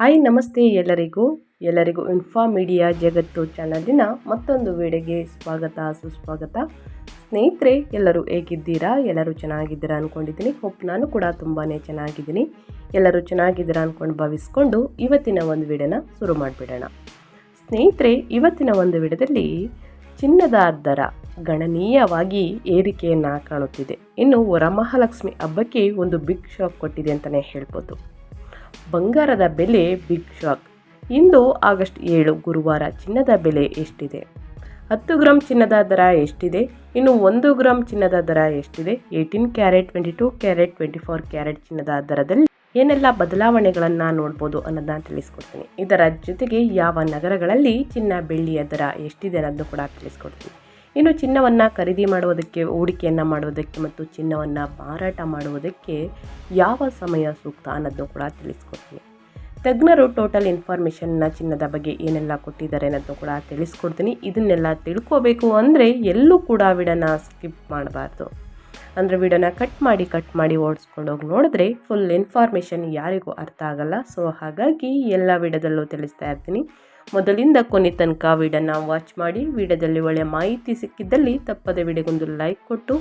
Hi, ನಮಸ್ತೆ ಎಲ್ಲರಿಗೂ. ಎಲ್ಲರಿಗೂ ಇನ್ಫಾ ಮೀಡಿಯಾ ಜಗತ್ತು ಚಾನಲಿನ ಮತ್ತೊಂದು ವೇಳೆಗೆ ಸ್ವಾಗತ, ಸುಸ್ವಾಗತ. ಸ್ನೇಹಿತರೆ, ಎಲ್ಲರೂ ಹೇಗಿದ್ದೀರಾ? ಎಲ್ಲರೂ ಚೆನ್ನಾಗಿದ್ದೀರಾ ಅಂದ್ಕೊಂಡಿದ್ದೀನಿ ಹೋಪ್ ನಾನು ಕೂಡ ತುಂಬಾ ಚೆನ್ನಾಗಿದ್ದೀನಿ. ಎಲ್ಲರೂ ಚೆನ್ನಾಗಿದ್ದೀರಾ ಅಂದ್ಕೊಂಡು ಭಾವಿಸ್ಕೊಂಡು ಇವತ್ತಿನ ಒಂದು ವಿಡಿಯೋನ ಶುರು ಮಾಡಿಬಿಡೋಣ. ಸ್ನೇಹಿತರೆ, ಇವತ್ತಿನ ಒಂದು ವಿಡಿಯೋದಲ್ಲಿ ಚಿನ್ನದ ದರ ಗಣನೀಯವಾಗಿ ಏರಿಕೆಯನ್ನು ಕಾಣುತ್ತಿದೆ. ಇನ್ನು ವರಮಹಾಲಕ್ಷ್ಮಿ ಹಬ್ಬಕ್ಕೆ ಒಂದು ಬಿಗ್ ಶಾಕ್ ಕೊಟ್ಟಿದೆ ಅಂತಲೇ ಹೇಳ್ಬೋದು. ಬಂಗಾರದ ಬೆಲೆ ಬಿಗ್ ಶಾಕ್ ಇಂದು ಆಗಸ್ಟ್ ಏಳು ಗುರುವಾರ ಚಿನ್ನದ ಬೆಲೆ ಎಷ್ಟಿದೆ? ಹತ್ತು ಗ್ರಾಮ್ ಚಿನ್ನದ ದರ ಎಷ್ಟಿದೆ? ಇನ್ನು ಒಂದು ಗ್ರಾಮ್ ಚಿನ್ನದ ದರ ಎಷ್ಟಿದೆ? Eighteen carat twenty two carat twenty four carat ಚಿನ್ನದ ದರದಲ್ಲಿ ಏನೆಲ್ಲ ಬದಲಾವಣೆಗಳನ್ನು ನೋಡ್ಬೋದು ಅನ್ನೋದನ್ನ ತಿಳಿಸ್ಕೊಡ್ತೀನಿ. ಇದರ ಜೊತೆಗೆ ಯಾವ ನಗರಗಳಲ್ಲಿ ಚಿನ್ನ ಬೆಳ್ಳಿಯ ದರ ಎಷ್ಟಿದೆ ಅನ್ನೋದು ಕೂಡ ತಿಳಿಸ್ಕೊಡ್ತೀನಿ. ಇನ್ನು ಚಿನ್ನವನ್ನು ಖರೀದಿ ಮಾಡುವುದಕ್ಕೆ, ಹೂಡಿಕೆಯನ್ನು ಮಾಡುವುದಕ್ಕೆ ಮತ್ತು ಚಿನ್ನವನ್ನು ಮಾರಾಟ ಮಾಡುವುದಕ್ಕೆ ಯಾವ ಸಮಯ ಸೂಕ್ತ ಅನ್ನೋದನ್ನು ಕೂಡ ತಿಳಿಸ್ಕೊಡ್ತೀನಿ. ತಜ್ಞರು ಟೋಟಲ್ ಇನ್ಫಾರ್ಮೇಷನ್ನ ಚಿನ್ನದ ಬಗ್ಗೆ ಏನೆಲ್ಲ ಕೊಟ್ಟಿದ್ದಾರೆ ಅನ್ನೋದನ್ನು ಕೂಡ ತಿಳಿಸ್ಕೊಡ್ತೀನಿ. ಇದನ್ನೆಲ್ಲ ತಿಳ್ಕೋಬೇಕು ಅಂದರೆ ಎಲ್ಲೂ ಕೂಡ ವಿಡನ ಸ್ಕಿಪ್ ಮಾಡಬಾರ್ದು. ಅಂದರೆ ವಿಡನ ಕಟ್ ಮಾಡಿ ಕಟ್ ಮಾಡಿ ಓಡಿಸ್ಕೊಂಡು ಹೋಗಿ ನೋಡಿದ್ರೆ ಫುಲ್ ಇನ್ಫಾರ್ಮೇಷನ್ ಯಾರಿಗೂ ಅರ್ಥ ಆಗಲ್ಲ. ಸೊ ಹಾಗಾಗಿ ಎಲ್ಲ ವಿಡದಲ್ಲೂ ತಿಳಿಸ್ತಾ ಇರ್ತೀನಿ. ಮೊದಲಿಂದ ಕೊನೆ ತನಕ ವಿಡಿಯೋನ ವಾಚ್ ಮಾಡಿ ವೀಡಿಯೋದಲ್ಲಿ ಒಳ್ಳೆಯ ಮಾಹಿತಿ ಸಿಕ್ಕಿದ್ದಲ್ಲಿ ತಪ್ಪದೆ ವಿಡಿಯೋಗೊಂದು ಲೈಕ್ ಕೊಟ್ಟು.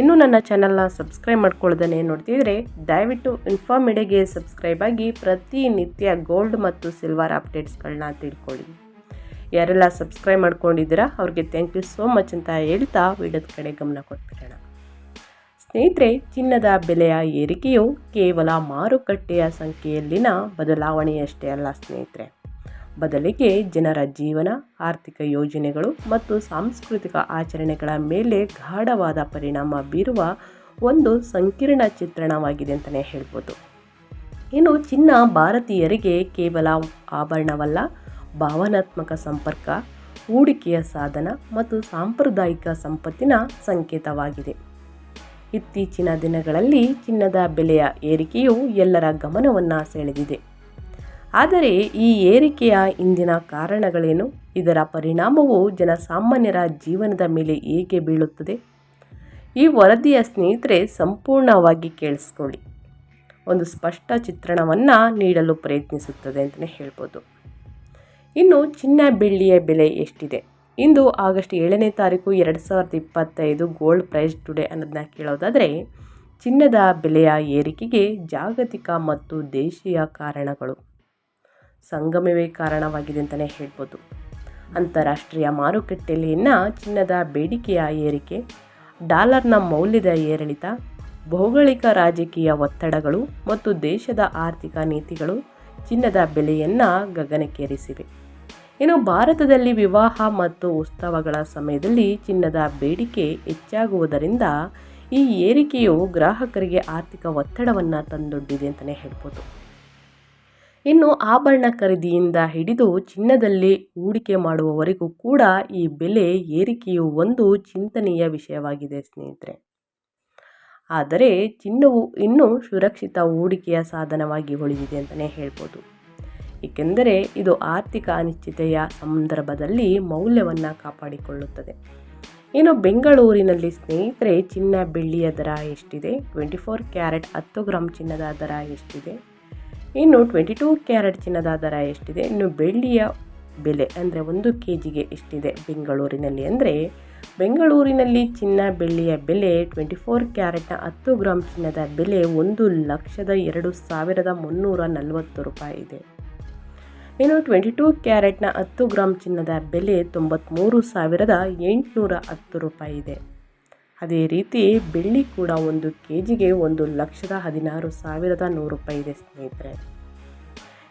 ಇನ್ನೂ ನನ್ನ ಚಾನಲ್ನ ಸಬ್ಸ್ಕ್ರೈಬ್ ಮಾಡ್ಕೊಳ್ಳೋದನ್ನೇ ನೋಡ್ತಿದ್ರೆ ದಯವಿಟ್ಟು ಇನ್ಫಾರ್ಮಿಡಿಯಾಗೆ ಸಬ್ಸ್ಕ್ರೈಬ್ ಆಗಿ ಪ್ರತಿನಿತ್ಯ ಗೋಲ್ಡ್ ಮತ್ತು ಸಿಲ್ವರ್ ಅಪ್ಡೇಟ್ಸ್ಗಳನ್ನ ತಿಳ್ಕೊಳ್ಳಿ. ಯಾರೆಲ್ಲ ಸಬ್ಸ್ಕ್ರೈಬ್ ಮಾಡ್ಕೊಂಡಿದ್ದೀರಾ ಅವ್ರಿಗೆ ಥ್ಯಾಂಕ್ ಯು ಸೋ ಮಚ್ ಅಂತ ಹೇಳ್ತಾ ವಿಡಿಯೋದ ಕಡೆ ಗಮನ ಕೊಟ್ಬಿಡೋಣ. ಸ್ನೇಹಿತರೆ, ಚಿನ್ನದ ಬೆಲೆಯ ಏರಿಕೆಯು ಕೇವಲ ಮಾರುಕಟ್ಟೆಯ ಸಂಖ್ಯೆಯಲ್ಲಿನ ಬದಲಾವಣೆಯಷ್ಟೇ ಅಲ್ಲ ಸ್ನೇಹಿತರೆ. ಬದಲಿಗೆ ಜನರ ಜೀವನ, ಆರ್ಥಿಕ ಯೋಜನೆಗಳು ಮತ್ತು ಸಾಂಸ್ಕೃತಿಕ ಆಚರಣೆಗಳ ಮೇಲೆ ಗಾಢವಾದ ಪರಿಣಾಮ ಬೀರುವ ಒಂದು ಸಂಕೀರ್ಣ ಚಿತ್ರಣವಾಗಿದೆ ಅಂತಲೇ ಹೇಳ್ಬೋದು. ಇನ್ನು ಚಿನ್ನ ಭಾರತೀಯರಿಗೆ ಕೇವಲ ಆಭರಣವಲ್ಲ, ಭಾವನಾತ್ಮಕ ಸಂಪರ್ಕ, ಹೂಡಿಕೆಯ ಸಾಧನ ಮತ್ತು ಸಾಂಪ್ರದಾಯಿಕ ಸಂಪತ್ತಿನ ಸಂಕೇತವಾಗಿದೆ. ಇತ್ತೀಚಿನ ದಿನಗಳಲ್ಲಿ ಚಿನ್ನದ ಬೆಲೆಯ ಏರಿಕೆಯು ಎಲ್ಲರ ಗಮನವನ್ನು ಸೆಳೆದಿದೆ. ಆದರೆ ಈ ಏರಿಕೆಯ ಇಂದಿನ ಕಾರಣಗಳೇನು? ಇದರ ಪರಿಣಾಮವು ಜನಸಾಮಾನ್ಯರ ಜೀವನದ ಮೇಲೆ ಹೇಗೆ ಬೀಳುತ್ತದೆ? ಈ ವರದಿಯ ಸ್ನೇಹಿತರೆ, ಸಂಪೂರ್ಣವಾಗಿ ಕೇಳಿಸ್ಕೊಳ್ಳಿ. ಒಂದು ಸ್ಪಷ್ಟ ಚಿತ್ರಣವನ್ನು ನೀಡಲು ಪ್ರಯತ್ನಿಸುತ್ತದೆ ಅಂತಲೇ ಹೇಳ್ಬೋದು. ಇನ್ನು ಚಿನ್ನ ಬೆಳ್ಳಿಯ ಬೆಲೆ ಎಷ್ಟಿದೆ? ಇಂದು ಆಗಸ್ಟ್ ಏಳನೇ ತಾರೀಕು ಎರಡು ಸಾವಿರದ ಇಪ್ಪತ್ತೈದು ಗೋಲ್ಡ್ ಪ್ರೈಸ್ ಟುಡೇ ಅನ್ನೋದನ್ನ ಕೇಳೋದಾದರೆ, ಚಿನ್ನದ ಬೆಲೆಯ ಏರಿಕೆಗೆ ಜಾಗತಿಕ ಮತ್ತು ದೇಶೀಯ ಕಾರಣಗಳು. ಸಂಗಮವೇ ಕಾರಣವಾಗಿದೆ ಅಂತಲೇ ಹೇಳ್ಬೋದು. ಅಂತಾರಾಷ್ಟ್ರೀಯ ಮಾರುಕಟ್ಟೆಯಲ್ಲಿನ ಚಿನ್ನದ ಬೇಡಿಕೆಯ ಏರಿಕೆ, ಡಾಲರ್ನ ಮೌಲ್ಯದ ಏರಿಳಿತ, ಭೌಗೋಳಿಕ ರಾಜಕೀಯ ಒತ್ತಡಗಳು ಮತ್ತು ದೇಶದ ಆರ್ಥಿಕ ನೀತಿಗಳು ಚಿನ್ನದ ಬೆಲೆಯನ್ನು ಗಗನಕ್ಕೇರಿಸಿವೆ. ಇನ್ನು ಭಾರತದಲ್ಲಿ ವಿವಾಹ ಮತ್ತು ಉತ್ಸವಗಳ ಸಮಯದಲ್ಲಿ ಚಿನ್ನದ ಬೇಡಿಕೆ ಹೆಚ್ಚಾಗುವುದರಿಂದ ಈ ಏರಿಕೆಯು ಗ್ರಾಹಕರಿಗೆ ಆರ್ಥಿಕ ಒತ್ತಡವನ್ನು ತಂದೊಡ್ಡಿದೆ ಅಂತಲೇ ಹೇಳ್ಬೋದು. ಇನ್ನು ಆಭರಣ ಖರೀದಿಯಿಂದ ಹಿಡಿದು ಚಿನ್ನದಲ್ಲಿ ಹೂಡಿಕೆ ಮಾಡುವವರೆಗೂ ಕೂಡ ಈ ಬೆಲೆ ಏರಿಕೆಯು ಒಂದು ಚಿಂತನೀಯ ವಿಷಯವಾಗಿದೆ ಸ್ನೇಹಿತರೆ. ಆದರೆ ಚಿನ್ನವು ಇನ್ನೂ ಸುರಕ್ಷಿತ ಹೂಡಿಕೆಯ ಸಾಧನವಾಗಿ ಉಳಿದಿದೆ ಅಂತಲೇ ಹೇಳ್ಬೋದು. ಏಕೆಂದರೆ ಇದು ಆರ್ಥಿಕ ಅನಿಶ್ಚಿತೆಯ ಸಂದರ್ಭದಲ್ಲಿ ಮೌಲ್ಯವನ್ನು ಕಾಪಾಡಿಕೊಳ್ಳುತ್ತದೆ. ಇನ್ನು ಬೆಂಗಳೂರಿನಲ್ಲಿ ಸ್ನೇಹಿತರೆ ಚಿನ್ನ ಬೆಳ್ಳಿಯ ದರ ಎಷ್ಟಿದೆ? ಟ್ವೆಂಟಿ ಫೋರ್ ಕ್ಯಾರೆಟ್ ಹತ್ತು ಗ್ರಾಮ್ ಚಿನ್ನದ ದರ ಎಷ್ಟಿದೆ? ಇನ್ನು ಟ್ವೆಂಟಿ ಟೂ ಕ್ಯಾರೆಟ್ ಚಿನ್ನದ ದರ ಎಷ್ಟಿದೆ? ಇನ್ನು ಬೆಳ್ಳಿಯ ಬೆಲೆ ಅಂದರೆ ಒಂದು ಕೆ ಜಿಗೆ ಎಷ್ಟಿದೆ ಬೆಂಗಳೂರಿನಲ್ಲಿ ಅಂದರೆ? ಬೆಂಗಳೂರಿನಲ್ಲಿ ಚಿನ್ನ ಬೆಳ್ಳಿಯ ಬೆಲೆ ಟ್ವೆಂಟಿ ಫೋರ್ ಕ್ಯಾರೆಟ್ನ ಹತ್ತು ಗ್ರಾಮ್ ಚಿನ್ನದ ಬೆಲೆ ಒಂದು ಲಕ್ಷದ ಎರಡು ಸಾವಿರದ ಮುನ್ನೂರ ನಲವತ್ತು ರೂಪಾಯಿ ಇದೆ. ಇನ್ನು ಟ್ವೆಂಟಿ ಟೂ ಕ್ಯಾರೆಟ್ನ ಹತ್ತು ಗ್ರಾಮ್ ಚಿನ್ನದ ಬೆಲೆ ತೊಂಬತ್ತ್ಮೂರು ಸಾವಿರದ ಎಂಟುನೂರ ಹತ್ತು ರೂಪಾಯಿ ಇದೆ. ಅದೇ ರೀತಿ ಬೆಳ್ಳಿ ಕೂಡ ಒಂದು ಕೆ ಜಿಗೆ ಒಂದು ಲಕ್ಷದ ಹದಿನಾರು ಸಾವಿರದ ನೂರು ರೂಪಾಯಿ ಇದೆ ಸ್ನೇಹಿತರೆ.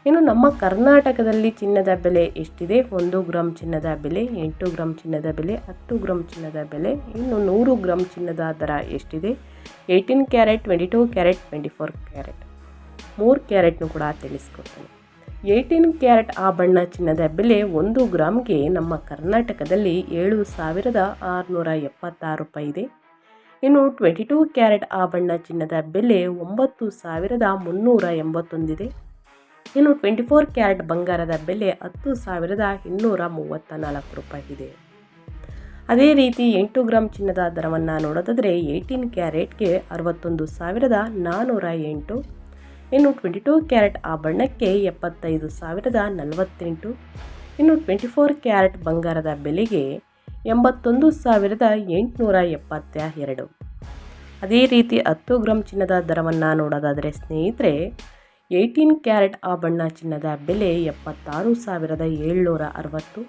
ಇನ್ನು ನಮ್ಮ ಕರ್ನಾಟಕದಲ್ಲಿ ಚಿನ್ನದ ಬೆಲೆ ಎಷ್ಟಿದೆ? ಒಂದು ಗ್ರಾಮ್ ಚಿನ್ನದ ಬೆಲೆ, ಎಂಟು ಗ್ರಾಮ್ ಚಿನ್ನದ ಬೆಲೆ, ಹತ್ತು ಗ್ರಾಮ್ ಚಿನ್ನದ ಬೆಲೆ, ಇನ್ನು ನೂರು ಗ್ರಾಮ್ ಚಿನ್ನದ ದರ ಎಷ್ಟಿದೆ? Eighteen carat, twenty two carat, twenty four carat. ಮೂರು ಕ್ಯಾರೆಟ್ನು ಕೂಡ ತಿಳಿಸ್ಕೊಡ್ತೀನಿ. ಏಯ್ಟೀನ್ ಕ್ಯಾರೆಟ್ ಆಭರಣ ಚಿನ್ನದ ಬೆಲೆ ಒಂದು ಗ್ರಾಮ್ಗೆ ನಮ್ಮ ಕರ್ನಾಟಕದಲ್ಲಿ ಏಳು ಸಾವಿರದ ಆರುನೂರ ಎಪ್ಪತ್ತಾರು ರೂಪಾಯಿ ಇದೆ. ಇನ್ನು ಟ್ವೆಂಟಿ ಟೂ ಕ್ಯಾರೆಟ್ ಆಭರಣ ಚಿನ್ನದ ಬೆಲೆ ಒಂಬತ್ತು ಸಾವಿರದ ಮುನ್ನೂರ ಎಂಬತ್ತೊಂದಿದೆ ಇನ್ನು ಟ್ವೆಂಟಿ ಫೋರ್ ಕ್ಯಾರೆಟ್ ಬಂಗಾರದ ಬೆಲೆ ಹತ್ತು ಸಾವಿರದ ಇನ್ನೂರ ಮೂವತ್ತ ನಾಲ್ಕು ರೂಪಾಯಿ ಇದೆ. ಅದೇ ರೀತಿ ಎಂಟು ಗ್ರಾಮ್ ಚಿನ್ನದ ದರವನ್ನು ನೋಡೋದಾದರೆ ಏಯ್ಟೀನ್ ಕ್ಯಾರೆಟ್ಗೆ ಅರವತ್ತೊಂದು ಸಾವಿರದ ನಾನ್ನೂರ ಎಂಟು ಇನ್ನು ಟ್ವೆಂಟಿ ಟೂ ಕ್ಯಾರೆಟ್ ಆಭರಣಕ್ಕೆ ಎಪ್ಪತ್ತೈದು ಸಾವಿರದ ನಲವತ್ತೆಂಟು. ಇನ್ನು ಟ್ವೆಂಟಿ ಫೋರ್ ಕ್ಯಾರೆಟ್ ಬಂಗಾರದ ಬೆಲೆಗೆ ಎಂಬತ್ತೊಂದು ಸಾವಿರದ ಎಂಟುನೂರ ಎಪ್ಪತ್ತ ಎರಡು ಅದೇ ರೀತಿ ಹತ್ತು ಗ್ರಾಮ್ ಚಿನ್ನದ ದರವನ್ನು ನೋಡೋದಾದರೆ ಸ್ನೇಹಿತರೆ, ಏಯ್ಟೀನ್ ಕ್ಯಾರೆಟ್ ಆಭರಣ ಚಿನ್ನದ ಬೆಲೆ ಎಪ್ಪತ್ತಾರು ಸಾವಿರದ ಏಳ್ನೂರ ಅರವತ್ತು.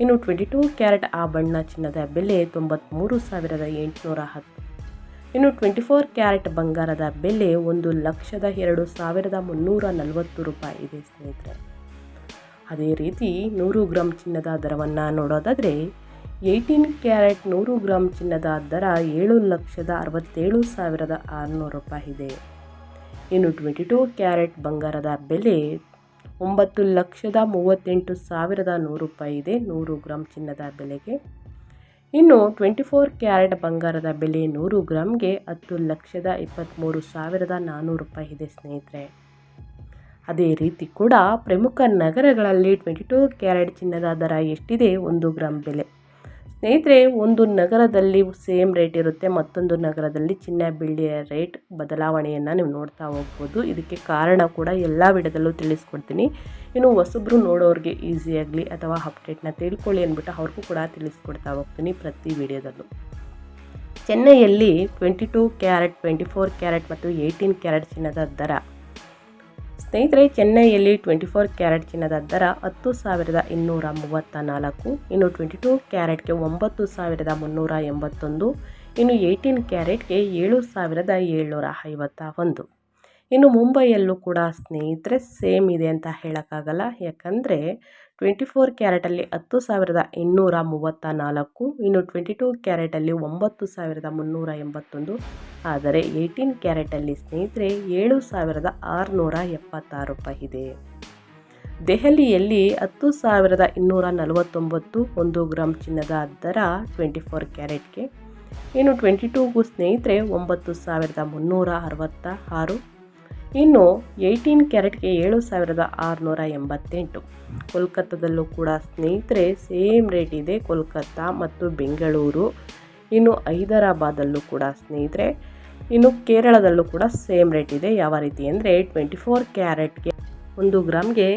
ಇನ್ನು ಟ್ವೆಂಟಿ ಟೂ ಕ್ಯಾರೆಟ್ ಆಭರಣ ಚಿನ್ನದ ಬೆಲೆ ತೊಂಬತ್ತ್ಮೂರು ಸಾವಿರದ ಎಂಟುನೂರ ಹತ್ತು. ಇನ್ನು ಟ್ವೆಂಟಿ ಫೋರ್ ಕ್ಯಾರೆಟ್ ಬಂಗಾರದ ಬೆಲೆ ಒಂದು ಲಕ್ಷದ ಎರಡು ಸಾವಿರದ ಮುನ್ನೂರ ನಲವತ್ತು ರೂಪಾಯಿ ಇದೆ ಸ್ನೇಹಿತರೆ. ಅದೇ ರೀತಿ ನೂರು ಗ್ರಾಮ್ ಚಿನ್ನದ ದರವನ್ನು ನೋಡೋದಾದರೆ ಏಯ್ಟೀನ್ ಕ್ಯಾರೆಟ್ ನೂರು ಗ್ರಾಮ್ ಚಿನ್ನದ ದರ ಏಳು ಲಕ್ಷದ ಅರವತ್ತೇಳು ಸಾವಿರದ ಆರುನೂರು ರೂಪಾಯಿ ಇದೆ. ಇನ್ನು ಟ್ವೆಂಟಿ ಟೂ ಕ್ಯಾರೆಟ್ ಬಂಗಾರದ ಬೆಲೆ ಒಂಬತ್ತು ಲಕ್ಷದ ಮೂವತ್ತೆಂಟು ಸಾವಿರದ ನೂರು ರೂಪಾಯಿ ಇದೆ ನೂರು ಗ್ರಾಮ್ ಚಿನ್ನದ ಬೆಲೆಗೆ. ಇನ್ನು ಟ್ವೆಂಟಿ ಫೋರ್ ಕ್ಯಾರೆಟ್ ಬಂಗಾರದ ಬೆಲೆ ನೂರು ಗ್ರಾಮ್ಗೆ ಹತ್ತು ಲಕ್ಷದ ಇಪ್ಪತ್ತ್ಮೂರು ಸಾವಿರದ ನಾನ್ನೂರು ರೂಪಾಯಿ ಇದೆ ಸ್ನೇಹಿತರೆ. ಅದೇ ರೀತಿ ಕೂಡ ಪ್ರಮುಖ ನಗರಗಳಲ್ಲಿ ಟ್ವೆಂಟಿ ಟೂ ಕ್ಯಾರೆಟ್ ಚಿನ್ನದ ದರ ಎಷ್ಟಿದೆ? ಒಂದು ಗ್ರಾಮ್ ಬೆಲೆ. ಸ್ನೇಹಿತರೆ, ಒಂದು ನಗರದಲ್ಲಿ ಸೇಮ್ ರೇಟ್ ಇರುತ್ತೆ, ಮತ್ತೊಂದು ನಗರದಲ್ಲಿ ಚಿನ್ನ ಬೆಳ್ಳಿಯ ರೇಟ್ ಬದಲಾವಣೆಯನ್ನು ನೀವು ನೋಡ್ತಾ ಹೋಗ್ಬೋದು. ಇದಕ್ಕೆ ಕಾರಣ ಕೂಡ ಎಲ್ಲ ವಿಡದಲ್ಲೂ ತಿಳಿಸ್ಕೊಡ್ತೀನಿ. ಇನ್ನು ಹೊಸಬ್ರು ನೋಡೋರಿಗೆ ಈಸಿ ಆಗಲಿ ಅಥವಾ ಅಪ್ಡೇಟ್ನ ತಿಳ್ಕೊಳ್ಳಿ ಅಂದ್ಬಿಟ್ಟು ಅವ್ರಿಗೂ ಕೂಡ ತಿಳಿಸ್ಕೊಡ್ತಾ ಹೋಗ್ತೀನಿ ಪ್ರತಿ ವಿಡಿಯೋದಲ್ಲೂ. ಚೆನ್ನೈಯಲ್ಲಿ twenty two carat twenty four carat ಮತ್ತು ಏಯ್ಟೀನ್ ಕ್ಯಾರೆಟ್ ಚಿನ್ನದ ದರ. ಸ್ನೇಹಿತರೆ, ಚೆನ್ನೈಯಲ್ಲಿ ಟ್ವೆಂಟಿ ಫೋರ್ ಕ್ಯಾರೆಟ್ ಚಿನ್ನದ ದರ ಹತ್ತು ಸಾವಿರದ ಇನ್ನೂರ ಮೂವತ್ತ ನಾಲ್ಕು ಇನ್ನು ಟ್ವೆಂಟಿ ಟೂ ಕ್ಯಾರೆಟ್ಗೆ ಒಂಬತ್ತು ಸಾವಿರದ ಮುನ್ನೂರ ಎಂಬತ್ತೊಂದು, ಇನ್ನು ಏಯ್ಟೀನ್ ಕ್ಯಾರೆಟ್ಗೆ ಏಳು ಸಾವಿರದ ಏಳ್ನೂರ ಐವತ್ತ ಒಂದು ಇನ್ನು ಮುಂಬೈಯಲ್ಲೂ ಕೂಡ ಸ್ನೇಹಿತರೆ ಸೇಮ್ ಇದೆ ಅಂತ ಹೇಳೋಕ್ಕಾಗಲ್ಲ. ಯಾಕಂದರೆ ಟ್ವೆಂಟಿ ಫೋರ್ ಕ್ಯಾರೆಟಲ್ಲಿ ಹತ್ತು ಸಾವಿರದ ಇನ್ನೂರ ಮೂವತ್ತ ನಾಲ್ಕು ಇನ್ನು ಟ್ವೆಂಟಿ ಟೂ ಕ್ಯಾರೆಟಲ್ಲಿ ಒಂಬತ್ತು ಸಾವಿರದ ಮುನ್ನೂರ ಎಂಬತ್ತೊಂದು, ಆದರೆ ಏಯ್ಟೀನ್ ಕ್ಯಾರೆಟಲ್ಲಿ ಸ್ನೇಹಿತರೆ ಏಳು ಸಾವಿರದ ಆರುನೂರ ಎಪ್ಪತ್ತಾರು ರೂಪಾಯಿ ಇದೆ. ದೆಹಲಿಯಲ್ಲಿ ಹತ್ತು ಸಾವಿರದ ಇನ್ನೂರ ನಲವತ್ತೊಂಬತ್ತು ಒಂದು ಗ್ರಾಮ್ ಚಿನ್ನದ ದರ ಟ್ವೆಂಟಿ ಫೋರ್ ಕ್ಯಾರೆಟ್ಗೆ, ಇನ್ನು ಟ್ವೆಂಟಿ ಟೂಗೂ ಸ್ನೇಹಿತರೆ ಒಂಬತ್ತು ಸಾವಿರದ ಮುನ್ನೂರ ಅರವತ್ತ ಆರು ಇನ್ನು ಏಯ್ಟೀನ್ ಕ್ಯಾರೆಟ್ಗೆ ಏಳು ಸಾವಿರದ ಆರುನೂರ ಎಂಬತ್ತೆಂಟು. ಕೋಲ್ಕತ್ತಾದಲ್ಲೂ ಕೂಡ ಸ್ನೇಹಿತರೆ, ಸೇಮ್ ರೇಟ್ ಇದೆ ಕೋಲ್ಕತ್ತಾ ಮತ್ತು ಬೆಂಗಳೂರು. ಇನ್ನು ಹೈದರಾಬಾದಲ್ಲೂ ಕೂಡ ಸ್ನೇಹಿತರೆ, ಇನ್ನು ಕೇರಳದಲ್ಲೂ ಕೂಡ ಸೇಮ್ ರೇಟ್ ಇದೆ. ಯಾವ ರೀತಿ ಅಂದರೆ, ಟ್ವೆಂಟಿ ಫೋರ್ ಕ್ಯಾರೆಟ್ಗೆ ಒಂದು ಗ್ರಾಮ್ಗೆ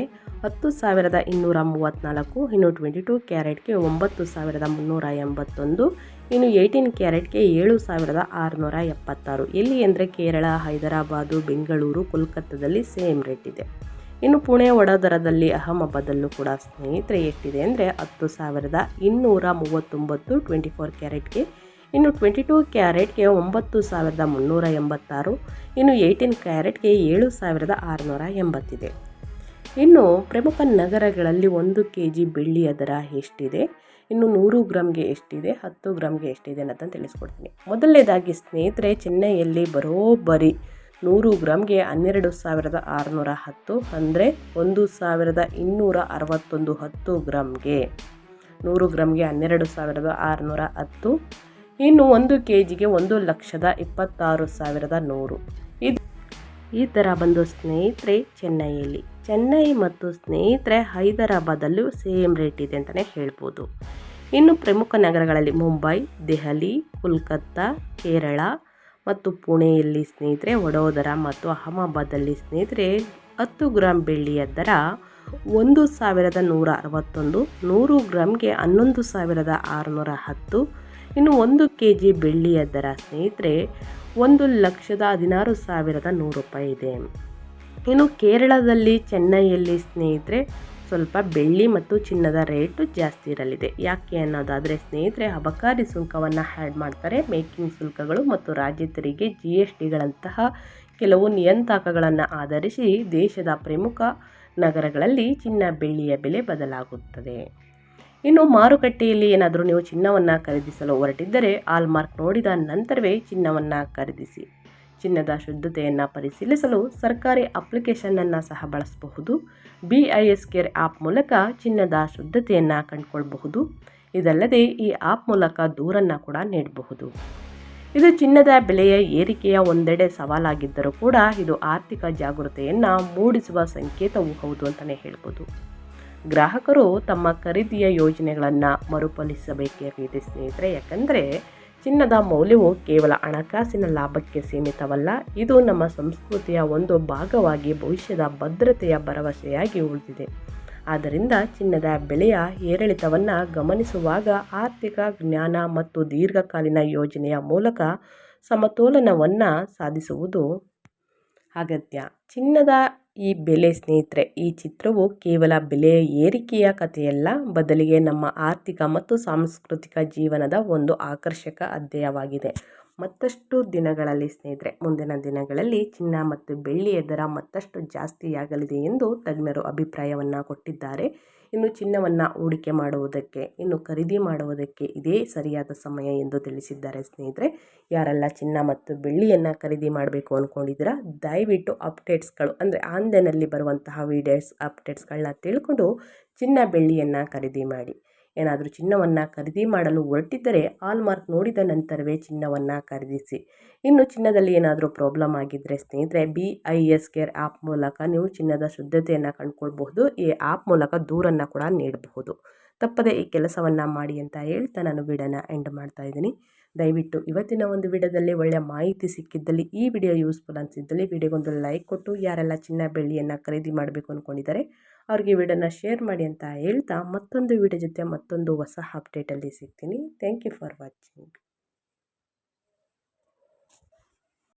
ಹತ್ತು ಸಾವಿರದ ಇನ್ನೂರ ಮೂವತ್ತ್ನಾಲ್ಕು ಇನ್ನು ಟ್ವೆಂಟಿ ಟೂ ಕ್ಯಾರೆಟ್ಗೆ ಒಂಬತ್ತು ಸಾವಿರದ ಮುನ್ನೂರ ಎಂಬತ್ತೊಂದು, ಇನ್ನು ಏಯ್ಟೀನ್ ಕ್ಯಾರೆಟ್ಗೆ ಏಳು ಸಾವಿರದ ಆರುನೂರ ಎಪ್ಪತ್ತಾರು. ಎಲ್ಲಿ ಅಂದರೆ ಕೇರಳ, ಹೈದರಾಬಾದು, ಬೆಂಗಳೂರು, ಕೋಲ್ಕತ್ತಾದಲ್ಲಿ ಸೇಮ್ ರೇಟ್ ಇದೆ. ಇನ್ನು ಪುಣೆ, ವಡೋದರದಲ್ಲಿ ಅಹಮದಾಬಾದಲ್ಲೂ ಕೂಡ ಸ್ನೇಹಿತರೆ ಎಷ್ಟಿದೆ ಅಂದರೆ ಹತ್ತು ಸಾವಿರದ ಇನ್ನೂರ ಮೂವತ್ತೊಂಬತ್ತು ಟ್ವೆಂಟಿ ಫೋರ್ ಕ್ಯಾರೆಟ್ಗೆ, ಇನ್ನು ಟ್ವೆಂಟಿ ಟೂ ಕ್ಯಾರೆಟ್ಗೆ ಒಂಬತ್ತು ಸಾವಿರದ ಮುನ್ನೂರ ಎಂಬತ್ತಾರು, ಇನ್ನು ಏಯ್ಟೀನ್ ಕ್ಯಾರೆಟ್ಗೆ ಏಳು ಸಾವಿರದ ಆರುನೂರ ಎಂಬತ್ತಿದೆ. ಇನ್ನು ಪ್ರಮುಖ ನಗರಗಳಲ್ಲಿ ಒಂದು ಕೆ ಜಿ ಬೆಳ್ಳಿಯ ದರ ಎಷ್ಟಿದೆ? ಇನ್ನು ನೂರು ಗ್ರಾಮ್ಗೆ ಎಷ್ಟಿದೆ? ಹತ್ತು ಗ್ರಾಮ್ಗೆ ಎಷ್ಟಿದೆ ಅನ್ನೋದನ್ನು ತಿಳಿಸ್ಕೊಡ್ತೀನಿ. ಮೊದಲನೇದಾಗಿ ಸ್ನೇಹಿತರೆ, ಚೆನ್ನೈಯಲ್ಲಿ ಬರೋಬ್ಬರಿ ನೂರು ಗ್ರಾಮ್ಗೆ ಹನ್ನೆರಡು ಸಾವಿರದ ಆರುನೂರ ಹತ್ತು ಅಂದರೆ ಒಂದು ಸಾವಿರದ ಇನ್ನೂರ ಅರವತ್ತೊಂದು ಹತ್ತು ಗ್ರಾಮ್ಗೆ. ನೂರು ಗ್ರಾಮ್ಗೆ ಹನ್ನೆರಡು ಸಾವಿರದ ಆರುನೂರ ಹತ್ತು. ಇನ್ನು ಒಂದು ಕೆ ಜಿಗೆ ಒಂದು ಲಕ್ಷದ ಇಪ್ಪತ್ತಾರು ಸಾವಿರದ ನೂರು. ಇದು ಈ ಥರ ಬಂದು ಸ್ನೇಹಿತರೆ, ಚೆನ್ನೈಯಲ್ಲಿ ಚೆನ್ನೈ ಮತ್ತು ಸ್ನೇಹಿತರೆ ಹೈದರಾಬಾದಲ್ಲೂ ಸೇಮ್ ರೇಟ್ ಇದೆ ಅಂತಲೇ ಹೇಳ್ಬೋದು. ಇನ್ನು ಪ್ರಮುಖ ನಗರಗಳಲ್ಲಿ ಮುಂಬೈ, ದೆಹಲಿ, ಕೋಲ್ಕತ್ತಾ, ಕೇರಳ ಮತ್ತು ಪುಣೆಯಲ್ಲಿ ಸ್ನೇಹಿತರೆ ವಡೋದರ ಮತ್ತು ಅಹಮದಾಬಾದಲ್ಲಿ ಸ್ನೇಹಿತರೆ ಹತ್ತು ಗ್ರಾಮ್ ಬೆಳ್ಳಿಯ ದರ ಒಂದು ಸಾವಿರದ ನೂರ ಅರವತ್ತೊಂದು, ನೂರು ಗ್ರಾಮ್ಗೆ ಹನ್ನೊಂದು ಸಾವಿರದ ಆರುನೂರ ಹತ್ತು, ಇನ್ನು ಒಂದು ಕೆ ಜಿ ಬೆಳ್ಳಿಯ ದರ ಸ್ನೇಹಿತರೆ ಒಂದು ಲಕ್ಷದ ಹದಿನಾರು ಸಾವಿರದ ನೂರು ರೂಪಾಯಿ ಇದೆ. ಇನ್ನು ಕೇರಳದಲ್ಲಿ ಚೆನ್ನೈಯಲ್ಲಿ ಸ್ನೇಹಿತರೆ ಸ್ವಲ್ಪ ಬೆಳ್ಳಿ ಮತ್ತು ಚಿನ್ನದ ರೇಟು ಜಾಸ್ತಿ ಇರಲಿದೆ. ಯಾಕೆ ಅನ್ನೋದಾದರೆ ಸ್ನೇಹಿತರೆ ಅಬಕಾರಿ ಸುಂಕವನ್ನು ಆ್ಯಡ್ ಮಾಡ್ತಾರೆ. ಮೇಕಿಂಗ್ ಶುಲ್ಕಗಳು ಮತ್ತು ರಾಜ್ಯ ತೆರಿಗೆ ಜಿ ಎಸ್ ಟಿಗಳಂತಹ ಕೆಲವು ನಿಯಂತ್ರಕಗಳನ್ನು ಆಧರಿಸಿ ದೇಶದ ಪ್ರಮುಖ ನಗರಗಳಲ್ಲಿ ಚಿನ್ನ ಬೆಳ್ಳಿಯ ಬೆಲೆ ಬದಲಾಗುತ್ತದೆ. ಇನ್ನು ಮಾರುಕಟ್ಟೆಯಲ್ಲಿ ಏನಾದರೂ ನೀವು ಚಿನ್ನವನ್ನು ಖರೀದಿಸಲು ಹೊರಟಿದ್ದರೆ ಆಲ್ಮಾರ್ಕ್ ನೋಡಿದ ನಂತರವೇ ಚಿನ್ನವನ್ನು ಖರೀದಿಸಿ. ಚಿನ್ನದ ಶುದ್ಧತೆಯನ್ನು ಪರಿಶೀಲಿಸಲು ಸರ್ಕಾರಿ ಅಪ್ಲಿಕೇಶನನ್ನು ಸಹ ಬಳಸಬಹುದು. B I S care app ಮೂಲಕ ಚಿನ್ನದ ಶುದ್ಧತೆಯನ್ನು ಕಂಡುಕೊಳ್ಬಹುದು. ಇದಲ್ಲದೆ ಈ ಆ್ಯಪ್ ಮೂಲಕ ದೂರನ್ನು ಕೂಡ ನೀಡಬಹುದು. ಇದು ಚಿನ್ನದ ಬೆಲೆಯ ಏರಿಕೆಯ ಒಂದೆಡೆ ಸವಾಲಾಗಿದ್ದರೂ ಕೂಡ ಇದು ಆರ್ಥಿಕ ಜಾಗೃತೆಯನ್ನು ಮೂಡಿಸುವ ಸಂಕೇತವೂ ಹೌದು ಅಂತಲೇ ಹೇಳ್ಬೋದು. ಗ್ರಾಹಕರು ತಮ್ಮ ಖರೀದಿಯ ಯೋಜನೆಗಳನ್ನು ಮರುಪಲಿಸಬೇಕಾಗಿದೆ ಸ್ನೇಹಿತರೆ, ಯಾಕಂದರೆ ಚಿನ್ನದ ಮೌಲ್ಯವು ಕೇವಲ ಹಣಕಾಸಿನ ಲಾಭಕ್ಕೆ ಸೀಮಿತವಲ್ಲ, ಇದು ನಮ್ಮ ಸಂಸ್ಕೃತಿಯ ಒಂದು ಭಾಗವಾಗಿ ಭವಿಷ್ಯದ ಭದ್ರತೆಯ ಭರವಸೆಯಾಗಿ ಉಳಿದಿದೆ. ಆದ್ದರಿಂದ ಚಿನ್ನದ ಬೆಲೆಯ ಏರಿಳಿತವನ್ನು ಗಮನಿಸುವಾಗ ಆರ್ಥಿಕ ಜ್ಞಾನ ಮತ್ತು ದೀರ್ಘಕಾಲೀನ ಯೋಜನೆಯ ಮೂಲಕ ಸಮತೋಲನವನ್ನು ಸಾಧಿಸುವುದು ಅಗತ್ಯ. ಚಿನ್ನದ ಈ ಬೆಲೆ ಸ್ನೇಹಿತರೆ, ಈ ಚಿತ್ರವು ಕೇವಲ ಬೆಲೆಯ ಏರಿಕೆಯ ಕಥೆಯಲ್ಲ, ಬದಲಿಗೆ ನಮ್ಮ ಆರ್ಥಿಕ ಮತ್ತು ಸಾಂಸ್ಕೃತಿಕ ಜೀವನದ ಒಂದು ಆಕರ್ಷಕ ಅಧ್ಯಾಯವಾಗಿದೆ. ಮತ್ತಷ್ಟು ದಿನಗಳಲ್ಲಿ ಸ್ನೇಹಿತರೆ, ಮುಂದಿನ ದಿನಗಳಲ್ಲಿ ಚಿನ್ನ ಮತ್ತು ಬೆಳ್ಳಿಯ ದರ ಮತ್ತಷ್ಟು ಜಾಸ್ತಿಯಾಗಲಿದೆ ಎಂದು ತಜ್ಞರು ಅಭಿಪ್ರಾಯವನ್ನು ಕೊಟ್ಟಿದ್ದಾರೆ. ಇನ್ನು ಚಿನ್ನವನ್ನು ಹೂಡಿಕೆ ಮಾಡುವುದಕ್ಕೆ, ಇನ್ನು ಖರೀದಿ ಮಾಡುವುದಕ್ಕೆ ಇದೇ ಸರಿಯಾದ ಸಮಯ ಎಂದು ತಿಳಿಸಿದ್ದಾರೆ ಸ್ನೇಹಿತರೆ. ಯಾರೆಲ್ಲ ಚಿನ್ನ ಮತ್ತು ಬೆಳ್ಳಿಯನ್ನು ಖರೀದಿ ಮಾಡಬೇಕು ಅಂದ್ಕೊಂಡಿದ್ದೀರಾ ದಯವಿಟ್ಟು ಅಪ್ಡೇಟ್ಸ್ಗಳು, ಅಂದರೆ ಆನ್ಲೈನಲ್ಲಿ ಬರುವಂತಹ ವೀಡಿಯೋಸ್ ಅಪ್ಡೇಟ್ಸ್ಗಳನ್ನ ತಿಳ್ಕೊಂಡು ಚಿನ್ನ, ಬೆಳ್ಳಿಯನ್ನು ಖರೀದಿ ಮಾಡಿ. ಏನಾದರೂ ಚಿನ್ನವನ್ನು ಖರೀದಿ ಮಾಡಲು ಹೊರಟಿದ್ದರೆ ಆಲ್ಮಾರ್ಕ್ ನೋಡಿದ ನಂತರವೇ ಚಿನ್ನವನ್ನು ಖರೀದಿಸಿ. ಇನ್ನು ಚಿನ್ನದಲ್ಲಿ ಏನಾದರೂ ಪ್ರಾಬ್ಲಮ್ ಆಗಿದ್ದರೆ ಸ್ನೇಹಿತರೆ B I S care app ಮೂಲಕ ನೀವು ಚಿನ್ನದ ಶುದ್ಧತೆಯನ್ನು ಕಂಡುಕೊಳ್ಬಹುದು. ಈ ಆ್ಯಪ್ ಮೂಲಕ ದೂರನ್ನು ಕೂಡ ನೀಡಬಹುದು. ತಪ್ಪದೆ ಈ ಕೆಲಸವನ್ನು ಮಾಡಿ ಅಂತ ಹೇಳ್ತಾ ನಾನು ವಿಡಿಯೋನ ಎಂಡ್ ಮಾಡ್ತಾ ಇದ್ದೀನಿ. ದಯವಿಟ್ಟು ಇವತ್ತಿನ ಒಂದು ವಿಡಿಯೋದಲ್ಲಿ ಒಳ್ಳೆಯ ಮಾಹಿತಿ ಸಿಕ್ಕಿದ್ದಲ್ಲಿ, ಈ ವಿಡಿಯೋ ಯೂಸ್ಫುಲ್ ಅನಿಸಿದ್ದಲ್ಲಿ ವಿಡಿಯೋಗೊಂದು ಲೈಕ್ ಕೊಟ್ಟು, ಯಾರೆಲ್ಲ ಚಿನ್ನ ಬೆಳ್ಳಿಯನ್ನು ಖರೀದಿ ಮಾಡಬೇಕು ಅಂದ್ಕೊಂಡಿದ್ದಾರೆ ಅವ್ರಿಗೆ ವಿಡಿಯೋನ ಶೇರ್ ಮಾಡಿ ಅಂತ ಹೇಳ್ತಾ ಮತ್ತೊಂದು ವಿಡಿಯೋ ಜೊತೆ ಮತ್ತೊಂದು ಹೊಸ ಅಪ್ಡೇಟಲ್ಲಿ ಸಿಗ್ತೀನಿ. Thank you for watching